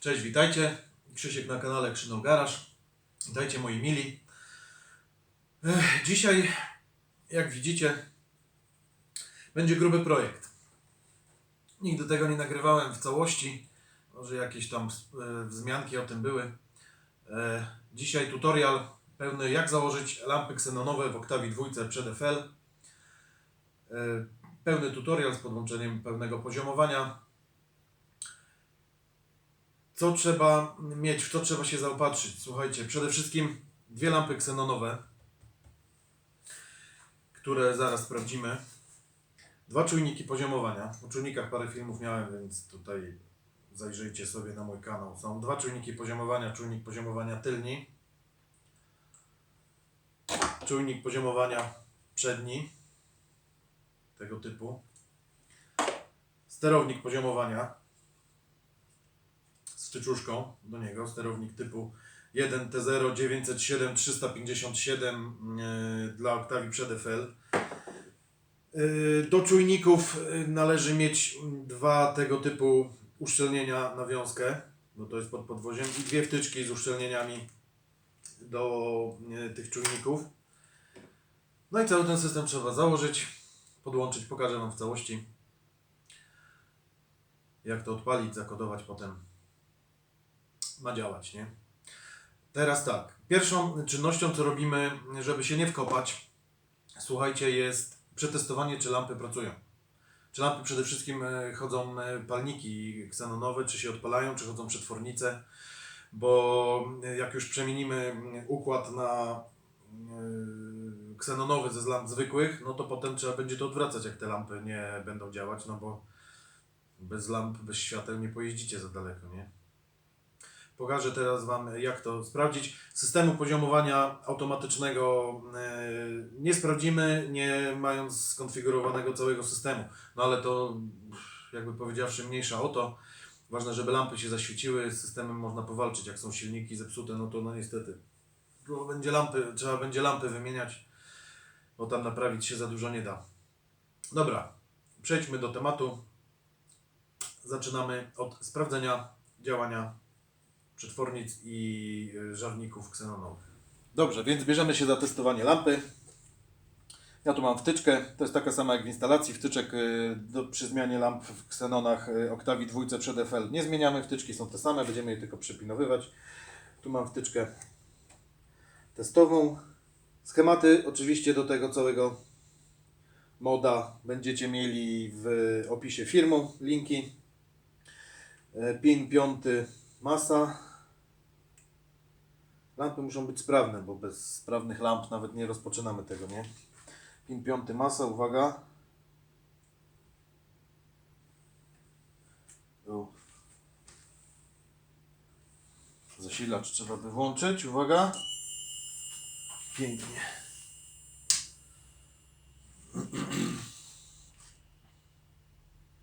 Cześć, witajcie. Krzysiek na kanale Krzynął Garaż. Witajcie moi mili. Dzisiaj, jak widzicie, będzie gruby projekt. Nigdy tego nie nagrywałem w całości. Może jakieś tam e, wzmianki o tym były. E, dzisiaj tutorial pełny jak założyć lampy ksenonowe w Octavii 2 przed FL. E, pełny tutorial z podłączeniem pełnego poziomowania, co trzeba mieć, w co trzeba się zaopatrzyć? Słuchajcie, przede wszystkim dwie lampy ksenonowe, które zaraz sprawdzimy. Dwa czujniki poziomowania. O czujnikach parę filmów miałem, więc tutaj zajrzyjcie sobie na mój kanał. Są dwa czujniki poziomowania. Czujnik poziomowania tylni. Czujnik poziomowania przedni. Tego typu. Sterownik poziomowania z tyczuszką do niego, sterownik typu 1T0 907 357 yy, dla Octavii przed FL. Yy, Do czujników yy, należy mieć dwa tego typu uszczelnienia na wiązkę, bo to jest pod podwoziem, i dwie wtyczki z uszczelnieniami do yy, tych czujników. No i cały ten system trzeba założyć, podłączyć, pokażę Wam w całości jak to odpalić, zakodować potem ma działać, nie? Teraz tak. Pierwszą czynnością, co robimy, żeby się nie wkopać, słuchajcie, jest przetestowanie, czy lampy pracują. Czy lampy przede wszystkim e, chodzą e, palniki ksenonowe, czy się odpalają, czy chodzą przetwornice, bo e, jak już przemienimy układ na ksenonowy ze lamp zwykłych, no to potem trzeba będzie to odwracać, jak te lampy nie będą działać, no bo bez lamp, bez świateł nie pojeździcie za daleko, nie? Pokażę teraz Wam, jak to sprawdzić. Systemu poziomowania automatycznego e, nie sprawdzimy, nie mając skonfigurowanego całego systemu. No ale to, jakby powiedziawszy, mniejsza o to. Ważne, żeby lampy się zaświeciły, z systemem można powalczyć. Jak są silniki zepsute, no to no niestety. Będzie lampy, trzeba będzie lampy wymieniać, bo tam naprawić się za dużo nie da. Dobra, przejdźmy do tematu. Zaczynamy od sprawdzenia działania przetwornic i y, żarników ksenonowych. Dobrze, więc bierzemy się za testowanie lampy. Ja tu mam wtyczkę, to jest taka sama jak w instalacji, wtyczek y, do, przy zmianie lamp w ksenonach y, Octavii 2 przed FL. Nie zmieniamy, wtyczki są te same, będziemy je tylko przypinowywać. Tu mam wtyczkę testową. Schematy oczywiście do tego całego moda będziecie mieli w opisie filmu, linki. E, Pin piąty masa. Lampy muszą być sprawne, bo bez sprawnych lamp nawet nie rozpoczynamy tego, nie? Pin piąty masa, uwaga. Tu. Zasilacz trzeba by włączyć, uwaga. Pięknie.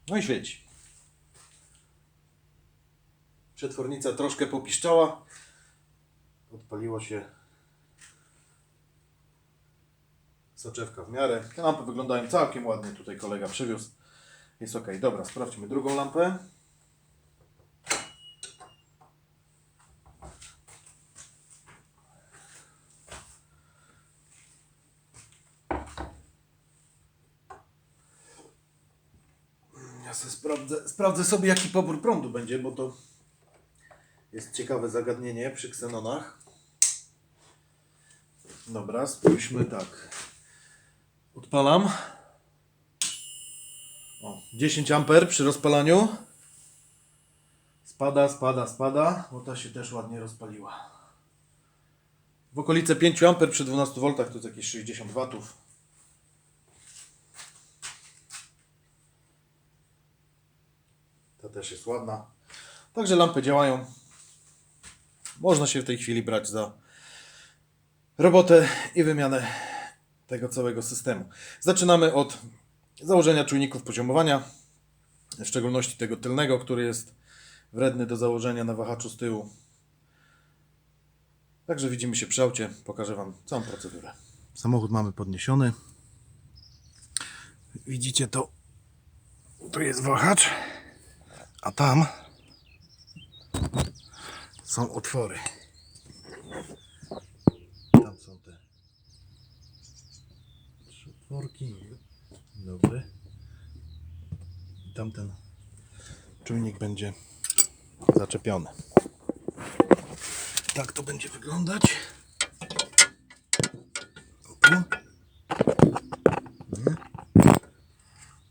No i świeci. Przetwornica troszkę popiszczała. Odpaliło się soczewka w miarę. Te lampy wyglądają całkiem ładnie. Tutaj kolega przywiózł. Jest ok. Dobra, sprawdźmy drugą lampę. Ja sobie sprawdzę, sprawdzę sobie jaki pobór prądu będzie, bo to jest ciekawe zagadnienie przy ksenonach. Dobra, spójrzmy tak. Odpalam. O, 10 amper przy rozpalaniu. Spada, spada, spada, bo ta się też ładnie rozpaliła. W okolice 5 amper przy 12 V to jest jakieś 60 watów. Ta też jest ładna. Także lampy działają. Można się w tej chwili brać za robotę i wymianę tego całego systemu. Zaczynamy od założenia czujników poziomowania, w szczególności tego tylnego, który jest wredny do założenia na wahaczu z tyłu. Także widzimy się przy aucie, pokażę Wam całą procedurę. Samochód mamy podniesiony. Widzicie to, tu jest wahacz, a tam są otwory. Tam są te trzy otworki. Dobry. I tamten czujnik będzie zaczepiony. Tak to będzie wyglądać.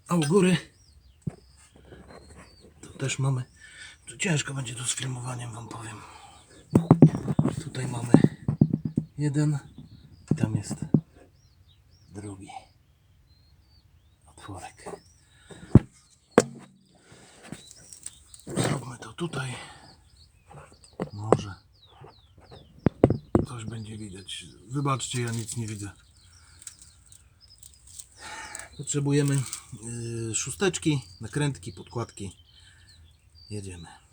A u góry tu też mamy. Tu ciężko będzie tu z filmowaniem, wam powiem. Tutaj mamy jeden, i tam jest drugi otworek. Zróbmy to tutaj. Może coś będzie widać. Wybaczcie, ja nic nie widzę. Potrzebujemy yy, szósteczki, nakrętki, podkładki. Jedziemy.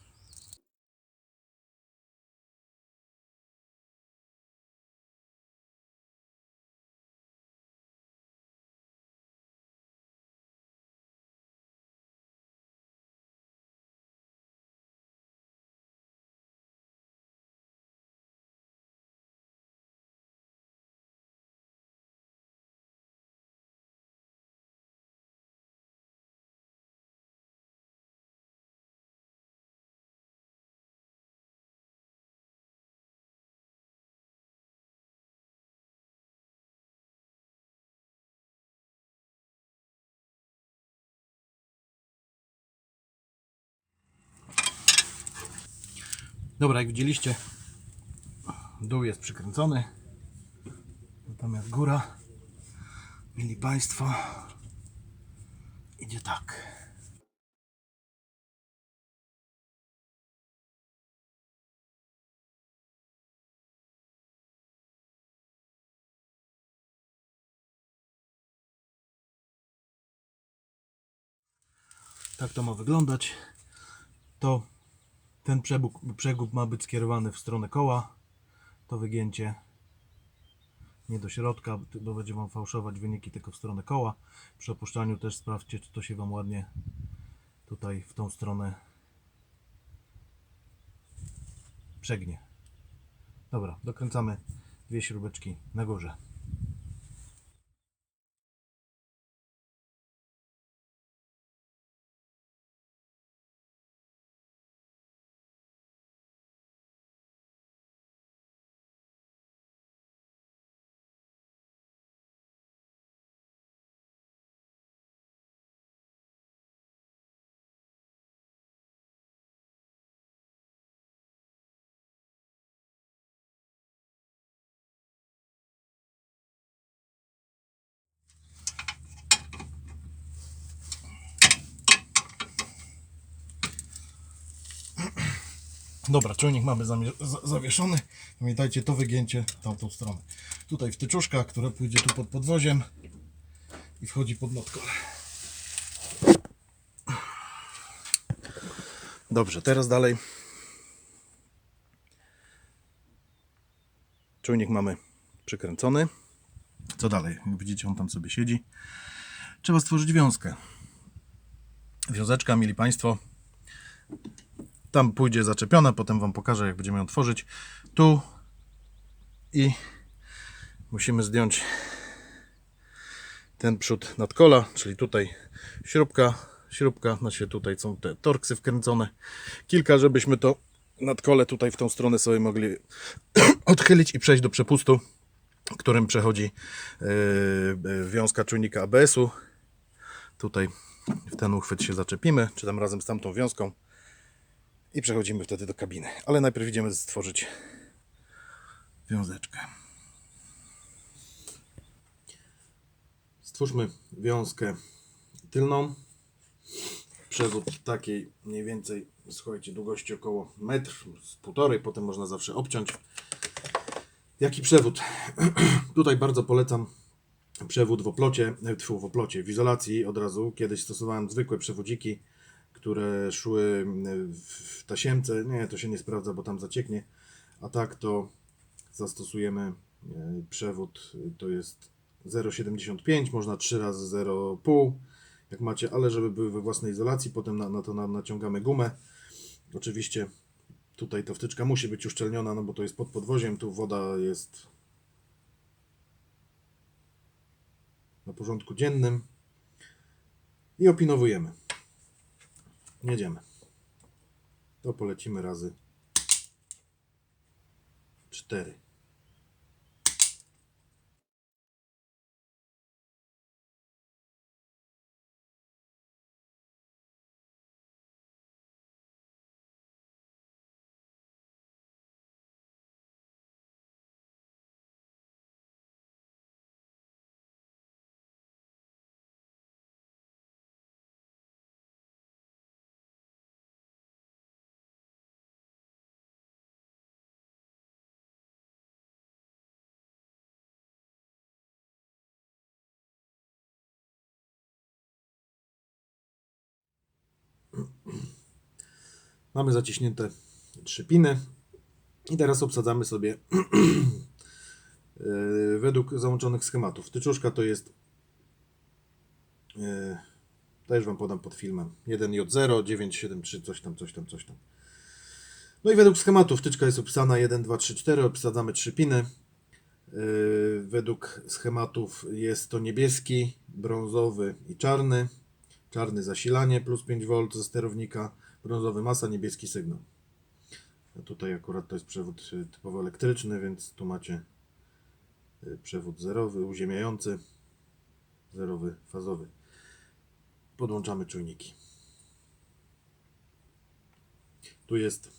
Dobra, jak widzieliście, dół jest przykręcony. Natomiast góra, mili Państwo, idzie tak. Tak to ma wyglądać. To ten przegub, przegub ma być skierowany w stronę koła. To wygięcie nie do środka, bo będzie Wam fałszować wyniki tylko w stronę koła. Przy opuszczaniu też sprawdźcie, czy to się Wam ładnie tutaj w tą stronę przegnie. Dobra, dokręcamy dwie śrubeczki na górze. Dobra, czujnik mamy zawieszony. Pamiętajcie, to wygięcie tamtą stronę. Tutaj wtyczuszka, która pójdzie tu pod podwoziem i wchodzi pod notkole. Dobrze, teraz dalej. Czujnik mamy przykręcony. Co dalej? Jak widzicie, on tam sobie siedzi. Trzeba stworzyć wiązkę. Wiązeczka, mili Państwo, tam pójdzie zaczepiona, potem Wam pokażę, jak będziemy ją tworzyć. Tu i musimy zdjąć ten przód nadkola, czyli tutaj śrubka, śrubka, znaczy tutaj są te torksy wkręcone. Kilka, żebyśmy to nadkole tutaj w tą stronę sobie mogli odchylić i przejść do przepustu, którym przechodzi yy, yy, wiązka czujnika ABS-u. Tutaj w ten uchwyt się zaczepimy, czy tam razem z tamtą wiązką i przechodzimy wtedy do kabiny. Ale najpierw idziemy stworzyć wiązeczkę. Stwórzmy wiązkę tylną. Przewód takiej mniej więcej, słuchajcie, długości około metr, z półtorej, potem można zawsze obciąć. Jaki przewód? Tutaj bardzo polecam przewód w oplocie, e, w oplocie, w izolacji od razu. Kiedyś stosowałem zwykłe przewodziki, które szły w tasiemce. Nie, to się nie sprawdza, bo tam zacieknie. A tak to zastosujemy e, przewód, to jest 0,75, można 3 razy 0,5 jak macie, ale żeby były we własnej izolacji, potem na, na to na, naciągamy gumę. Oczywiście Tutaj ta wtyczka musi być uszczelniona, no bo to jest pod podwoziem, tu woda jest na porządku dziennym i opinowujemy. Jedziemy. To polecimy razy 4. Mamy zaciśnięte trzy piny i teraz obsadzamy sobie e, według załączonych schematów. Tyczuszka to jest e, też Wam podam pod filmem 1J0, 973, coś tam, coś tam, coś tam. No i według schematu wtyczka jest opisana 1, 2, 3, 4, obsadzamy trzy piny. E, Według schematów jest to niebieski, brązowy i czarny. Czarny zasilanie plus 5V ze sterownika, brązowy masa, niebieski sygnał. A tutaj akurat to jest przewód y, typowo elektryczny, więc tu macie y, przewód zerowy, uziemiający, zerowy, fazowy. Podłączamy czujniki. Tu jest,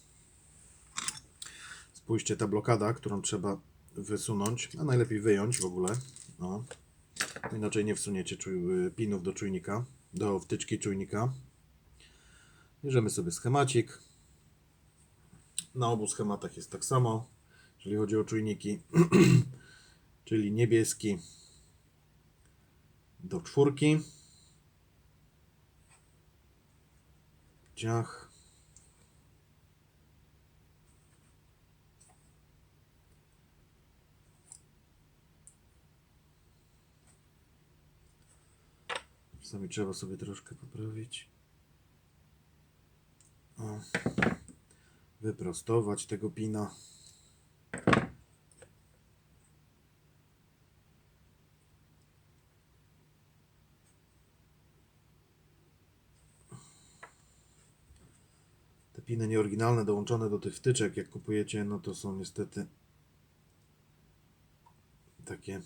spójrzcie, ta blokada, którą trzeba wysunąć, a najlepiej wyjąć w ogóle. No. Inaczej nie wsuniecie y, pinów do czujnika, do wtyczki czujnika. Bierzemy sobie schemacik. Na obu schematach jest tak samo, jeżeli chodzi o czujniki, czyli niebieski do czwórki. Ciach. Czasami trzeba sobie troszkę poprawić. O. Wyprostować tego pina. Te piny nieoryginalne dołączone do tych wtyczek, jak kupujecie, no to są niestety takie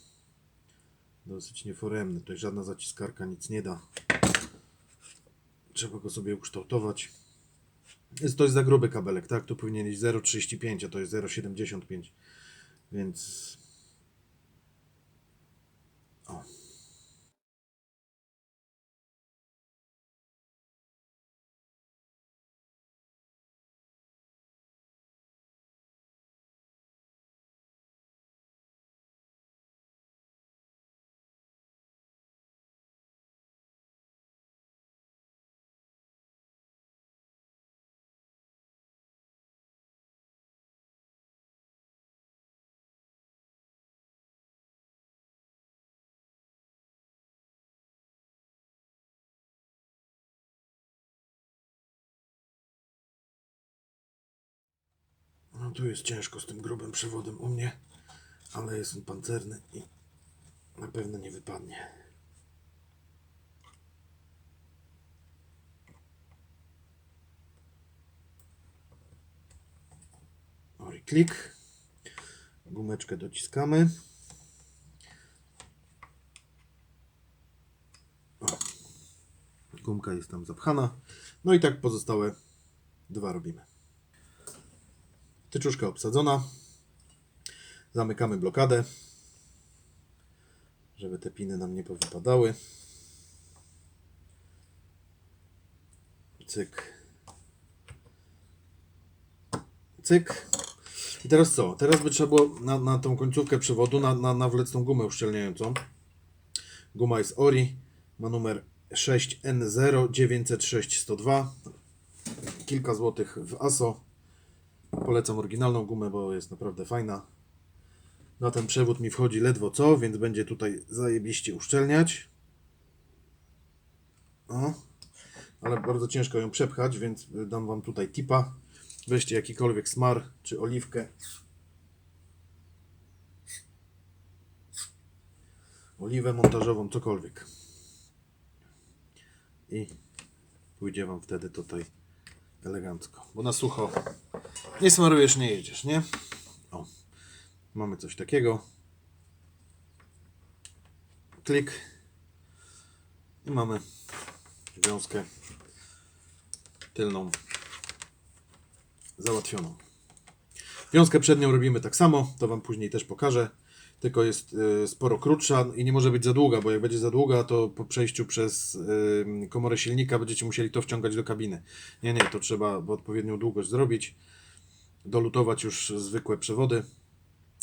dosyć nieforemne. Tutaj żadna zaciskarka nic nie da. Trzeba go sobie ukształtować. To jest za gruby kabelek, tak? Tu powinien być 0,35, a to jest 0,75. Więc. No tu jest ciężko z tym grubym przewodem u mnie, ale jest on pancerny i na pewno nie wypadnie. O i klik. Gumeczkę dociskamy. O. Gumka jest tam zapchana. No i tak pozostałe dwa robimy. Tyczuszka obsadzona. Zamykamy blokadę, żeby te piny nam nie powypadały. Cyk. Cyk. I teraz co? Teraz by trzeba było na, na tą końcówkę przewodu na, na, nawlec gumę uszczelniającą. Guma jest Ori. Ma numer 6N0906102. Kilka złotych w ASO. Polecam oryginalną gumę, bo jest naprawdę fajna. Na ten przewód mi wchodzi ledwo co, więc będzie tutaj zajebiście uszczelniać. O. Ale bardzo ciężko ją przepchać, więc dam Wam tutaj tipa. Weźcie jakikolwiek smar czy oliwkę. Oliwę montażową, cokolwiek. I pójdzie Wam wtedy tutaj elegancko. Bo na sucho nie smarujesz, nie jedziesz, nie? O, mamy coś takiego. Klik. I mamy wiązkę tylną załatwioną. Wiązkę przednią robimy tak samo, to Wam później też pokażę. Tylko jest y, sporo krótsza i nie może być za długa, bo jak będzie za długa, to po przejściu przez komorę silnika będziecie musieli to wciągać do kabiny. Nie, nie, to trzeba w odpowiednią długość zrobić. Dolutować już zwykłe przewody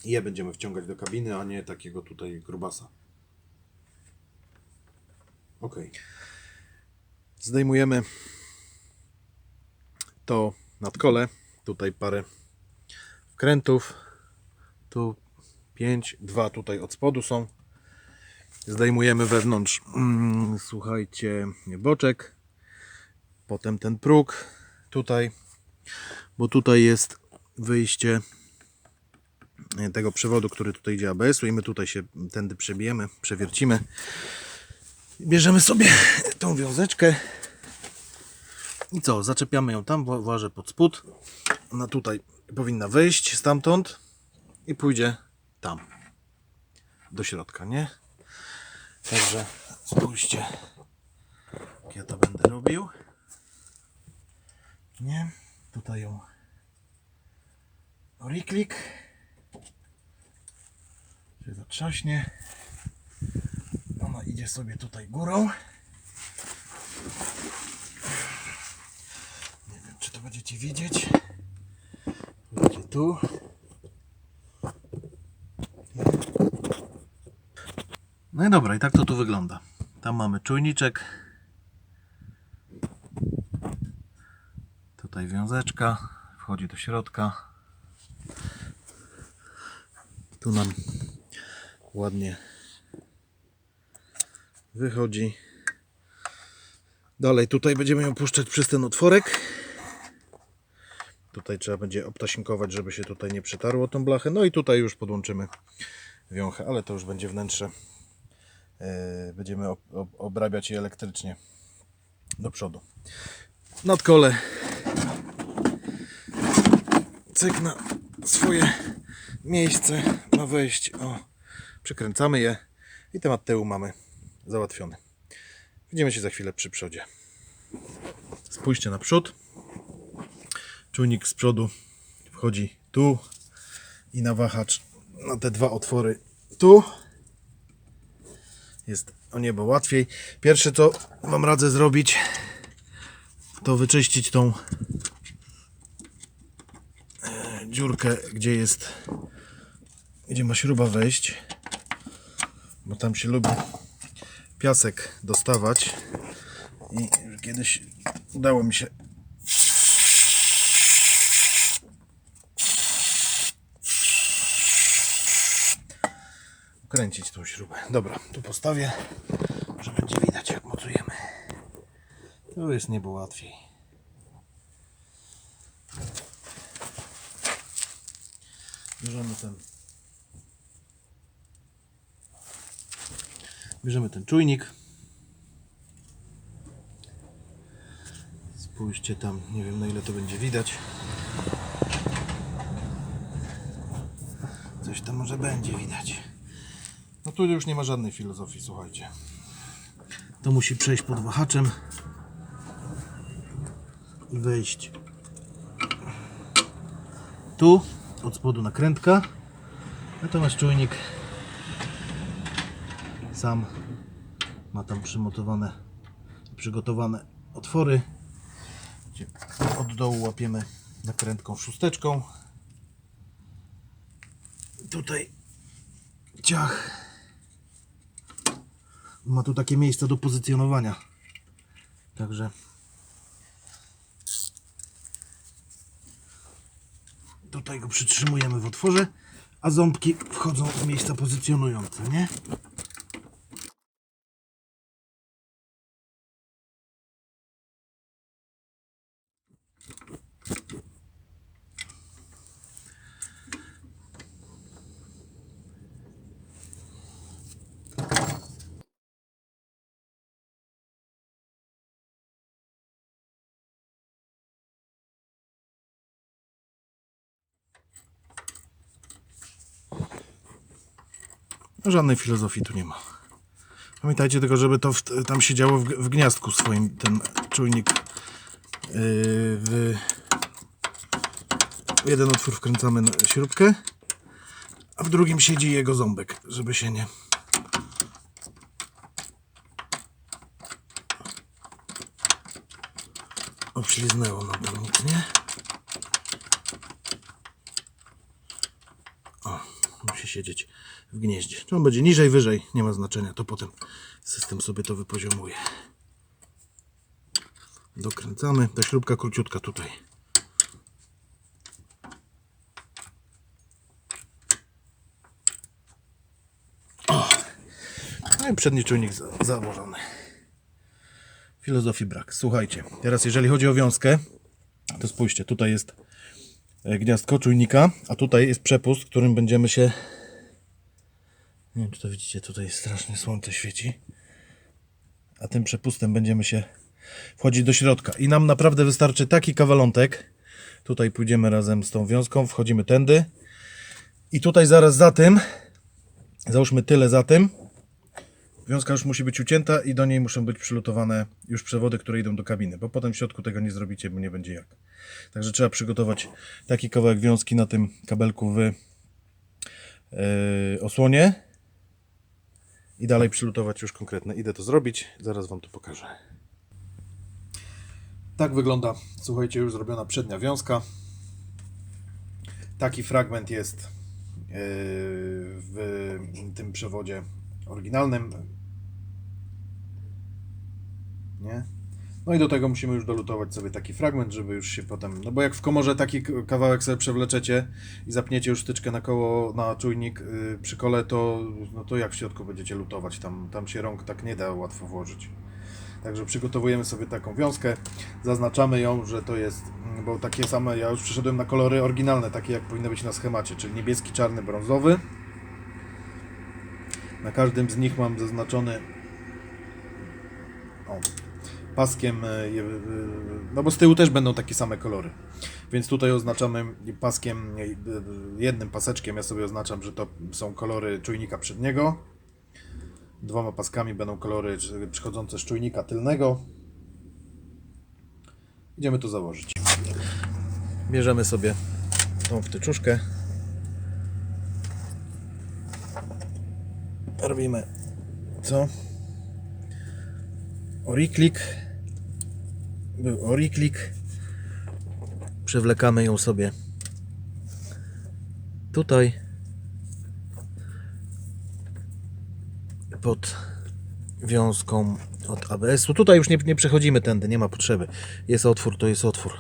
i je będziemy wciągać do kabiny, a nie takiego tutaj grubasa. Ok. Zdejmujemy to nadkole. Tutaj parę wkrętów. Tu 5, dwa tutaj od spodu są. Zdejmujemy wewnątrz, mm, słuchajcie, boczek. Potem ten próg tutaj, bo tutaj jest wyjście tego przewodu, który tutaj idzie ABS-u i my tutaj się tędy przebijemy, przewiercimy. Bierzemy sobie tą wiązeczkę i co, zaczepiamy ją tam, wła- włażę pod spód. Ona tutaj powinna wyjść stamtąd i pójdzie tam. Do środka, nie? Także spójrzcie, jak ja to będę robił. Nie? Tutaj ją oriklik się zatrzaśnie. Ona idzie sobie tutaj górą. Nie wiem, czy to będziecie widzieć. Będzie tu. No i dobra, i tak to tu wygląda. Tam mamy czujniczek. Tutaj wiązeczka. Wchodzi do środka. Tu nam ładnie wychodzi. Dalej tutaj będziemy ją puszczać przez ten otworek. Tutaj trzeba będzie obtasinkować, żeby się tutaj nie przetarło tą blachę. No i tutaj już podłączymy wiąchę, ale to już będzie wnętrze. Yy, Będziemy ob- ob- obrabiać je elektrycznie do przodu. Nadkole cyk na swoje miejsce ma wejść. O, przykręcamy je i temat tyłu mamy załatwiony. Widzimy się za chwilę przy przodzie. Spójrzcie na przód. Czujnik z przodu wchodzi tu i na wahacz na te dwa otwory tu. Jest o niebo łatwiej. Pierwsze co Wam radzę zrobić to wyczyścić tą e, dziurkę, gdzie jest gdzie ma śruba wejść bo tam się lubi piasek dostawać i kiedyś udało mi się kręcić tą śrubę. Dobra, tu postawię, że będzie widać jak mocujemy. Tu jest niebo łatwiej. Bierzemy ten Bierzemy ten czujnik. Spójrzcie tam, nie wiem na ile to będzie widać. Coś tam może będzie widać. Tu już nie ma żadnej filozofii, słuchajcie. To musi przejść pod wahaczem i wejść tu, od spodu nakrętka. Natomiast czujnik sam ma tam przymotowane, przygotowane otwory. Od dołu łapiemy nakrętką szósteczką. Tutaj ciach. Ma tu takie miejsce do pozycjonowania. Także tutaj go przytrzymujemy w otworze, a ząbki wchodzą w miejsca pozycjonujące, nie? Żadnej filozofii tu nie ma. Pamiętajcie tylko, żeby to w, tam się działo w, w gniazdku swoim, ten czujnik. Yy, w jeden otwór wkręcamy śrubkę, a w drugim siedzi jego ząbek, żeby się nie... Obśliznęło nam tam nic, nie? O, musi siedzieć w gnieździe. Czy on będzie niżej, wyżej, nie ma znaczenia. To potem system sobie to wypoziomuje. Dokręcamy. Ta śrubka króciutka tutaj. O! No i przedni czujnik za- założony. Filozofii brak. Słuchajcie, teraz jeżeli chodzi o wiązkę, to spójrzcie, tutaj jest e, gniazdko czujnika, a tutaj jest przepust, którym będziemy się... Nie wiem, czy to widzicie, tutaj strasznie słońce świeci. A tym przepustem będziemy się wchodzić do środka. I nam naprawdę wystarczy taki kawalątek. Tutaj pójdziemy razem z tą wiązką, wchodzimy tędy. I tutaj zaraz za tym, załóżmy tyle za tym, Wiązka już musi być ucięta i do niej muszą być przylutowane już przewody, które idą do kabiny, bo potem w środku tego nie zrobicie, bo nie będzie jak. Także trzeba przygotować taki kawałek wiązki na tym kabelku w yy, osłonie i dalej przylutować już konkretne. Idę to zrobić, zaraz Wam to pokażę. Tak wygląda, słuchajcie, już zrobiona przednia wiązka. Taki fragment jest yy, w tym przewodzie oryginalnym. Nie? No i do tego musimy już dolutować sobie taki fragment, żeby już się potem. No bo jak w komorze taki kawałek sobie przewleczecie i zapniecie już styczkę na koło, na czujnik yy, przy kole, to, no to jak w środku będziecie lutować? Tam, tam się rąk tak nie da łatwo włożyć. Także przygotowujemy sobie taką wiązkę, zaznaczamy ją, że to jest, mm, bo takie same, ja już przyszedłem na kolory oryginalne, takie jak powinny być na schemacie, czyli niebieski, czarny, brązowy. Na każdym z nich mam zaznaczony o, paskiem, e, e, no bo z tyłu też będą takie same kolory. Więc tutaj oznaczamy paskiem, e, jednym paseczkiem ja sobie oznaczam, że to są kolory czujnika przedniego. Dwoma paskami będą kolory przychodzące z czujnika tylnego. Idziemy to założyć. Bierzemy sobie tą wtyczuszkę. robimy co? Oriklik. Był oriklik. Przewlekamy ją sobie tutaj pod wiązką od ABS-u. Tutaj już nie, nie przechodzimy tędy, nie ma potrzeby. Jest otwór, to jest otwór.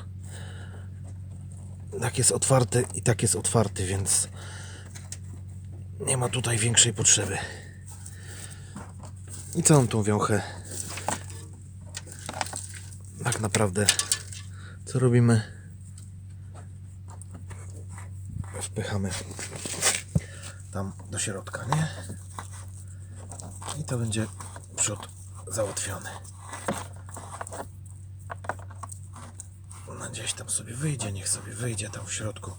Tak jest otwarty i tak jest otwarty, więc nie ma tutaj większej potrzeby. I całą tą wiąchę tak naprawdę co robimy? Wpychamy tam do środka, nie? I to będzie przód załatwiony. Ona gdzieś tam sobie wyjdzie, niech sobie wyjdzie tam w środku.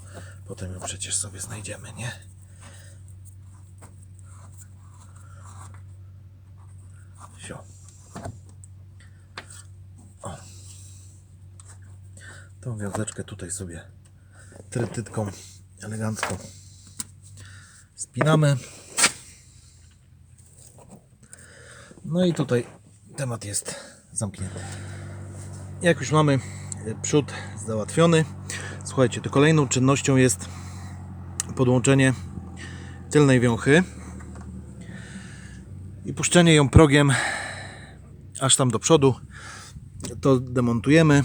Potem ją przecież sobie znajdziemy, nie? Sio. O. Wiązeczkę tutaj sobie trytytką elegancko spinamy. No i tutaj temat jest zamknięty. Jak już mamy przód załatwiony, słuchajcie, to kolejną czynnością jest podłączenie tylnej wiąchy i puszczenie ją progiem aż tam do przodu. To demontujemy.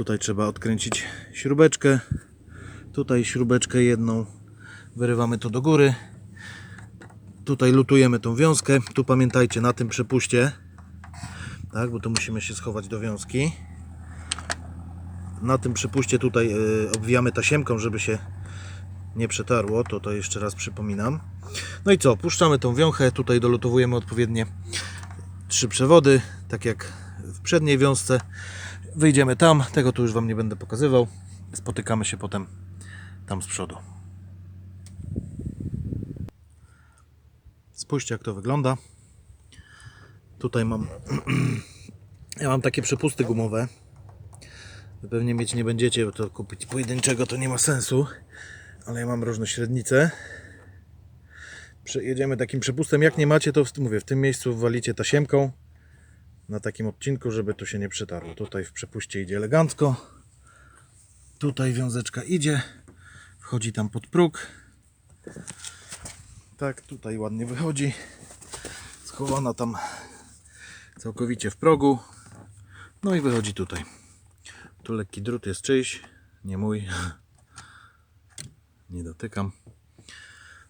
Tutaj trzeba odkręcić śrubeczkę. Tutaj śrubeczkę jedną. Wyrywamy to do góry. Tutaj lutujemy tą wiązkę. Tu pamiętajcie na tym przepuście. Tak, bo to musimy się schować do wiązki. Na tym przepuście tutaj y, obwijamy tasiemką, żeby się nie przetarło, to to jeszcze raz przypominam. No i co, puszczamy tą wiązkę, tutaj dolutowujemy odpowiednie trzy przewody, tak jak w przedniej wiązce. Wyjdziemy tam, tego tu już Wam nie będę pokazywał. Spotykamy się potem tam z przodu. spójrzcie jak to wygląda. Tutaj mam ja mam takie przepusty gumowe. Wy pewnie mieć nie będziecie, bo to kupić pojedynczego to nie ma sensu. Ale ja mam różne średnice. Jedziemy takim przepustem. Jak nie macie, to w, mówię, w tym miejscu walicie tasiemką na takim odcinku, żeby tu się nie przetarło. Tutaj w przepuście idzie elegancko. Tutaj wiązeczka idzie. Wchodzi tam pod próg. Tak, tutaj ładnie wychodzi. Schowana tam całkowicie w progu. No i wychodzi tutaj. Tu lekki drut jest czyjś, nie mój. Nie dotykam.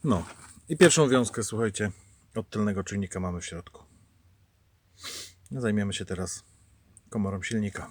No i pierwszą wiązkę, słuchajcie, od tylnego czujnika mamy w środku. Zajmiemy się teraz komorą silnika.